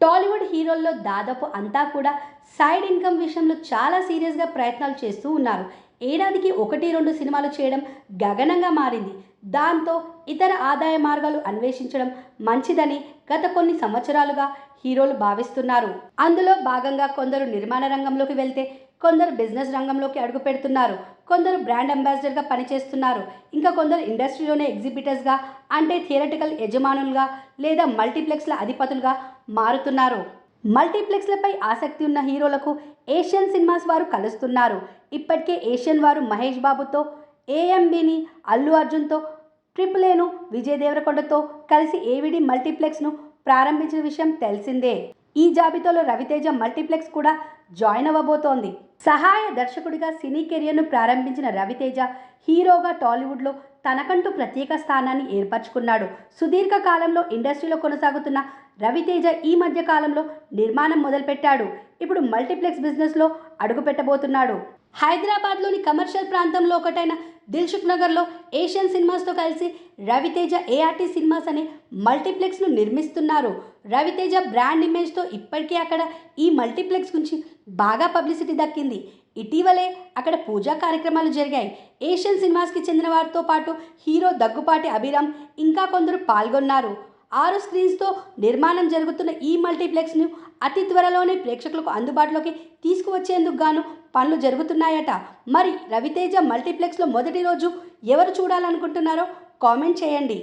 టాలీవుడ్ హీరోల్లో దాదాపు అంతా కూడా సైడ్ ఇన్కమ్ విషయంలో చాలా సీరియస్గా ప్రయత్నాలు చేస్తూ ఉన్నారు. ఏడాదికి ఒకటి రెండు సినిమాలు చేయడం గగనంగా మారింది. దాంతో ఇతర ఆదాయ మార్గాలు అన్వేషించడం మంచిదని గత కొన్ని సంవత్సరాలుగా హీరోలు భావిస్తున్నారు. అందులో భాగంగా కొందరు నిర్మాణ రంగంలోకి వెళ్తే కొందరు బిజినెస్ రంగంలోకి అడుగు పెడుతున్నారు. కొందరు బ్రాండ్ అంబాసిడర్గా పనిచేస్తున్నారు. ఇంకా కొందరు ఇండస్ట్రీలోనే ఎగ్జిబిటర్స్గా అంటే థియరటికల్ యజమానులుగా లేదా మల్టీప్లెక్స్ల అధిపతులుగా మారుతున్నారు. మల్టీప్లెక్స్లపై ఆసక్తి ఉన్న హీరోలకు ఏషియన్ సినిమాస్ వారు కలుస్తున్నారు. ఇప్పటికే ఏషియన్ వారు మహేష్ బాబుతో ఏఎంబిని అల్లు అర్జున్తో ట్రిపుల్ ఏను విజయ్ దేవరకొండతో కలిసి ఏవిడి మల్టీప్లెక్స్ను ప్రారంభించిన విషయం తెలిసిందే. ఈ జాబితాలో రవితేజ మల్టీప్లెక్స్ కూడా జాయిన్ అవ్వబోతోంది. సహాయ దర్శకుడిగా సినీ కెరియర్ను ప్రారంభించిన రవితేజ హీరోగా టాలీవుడ్లో తనకంటూ ప్రత్యేక స్థానాన్ని ఏర్పరచుకున్నాడు. సుదీర్ఘ కాలంలో ఇండస్ట్రీలో కొనసాగుతున్న రవితేజ ఈ మధ్య కాలంలో నిర్మాణం మొదలుపెట్టాడు. ఇప్పుడు మల్టీప్లెక్స్ బిజినెస్లో అడుగు పెట్టబోతున్నాడు. హైదరాబాద్లోని కమర్షియల్ ప్రాంతంలో ఒకటైన దిల్సుఖ్ నగర్లో ఏషియన్ సినిమాస్తో కలిసి రవితేజ ఏఆర్టీ సినిమాస్ అనే మల్టీప్లెక్స్ను నిర్మిస్తున్నారు. రవితేజ బ్రాండ్ ఇమేజ్తో ఇప్పటికీ అక్కడ ఈ మల్టీప్లెక్స్ గురించి బాగా పబ్లిసిటీ దక్కింది. ఇటీవలే అక్కడ పూజా కార్యక్రమాలు జరిగాయి. ఏషియన్ సినిమాస్కి చెందిన వారితో పాటు హీరో దగ్గుపాటి అభిరామ్ ఇంకా కొందరు పాల్గొన్నారు. ఆరు స్క్రీన్స్తో నిర్మాణం జరుగుతున్న ఈ మల్టీప్లెక్స్ను అతి త్వరలోనే ప్రేక్షకులకు అందుబాటులోకి తీసుకువచ్చేందుకు గాను పనులు జరుగుతున్నాయట. మరి రవితేజ మల్టీప్లెక్స్లో మొదటి రోజు ఎవరు చూడాలనుకుంటున్నారో కామెంట్ చేయండి.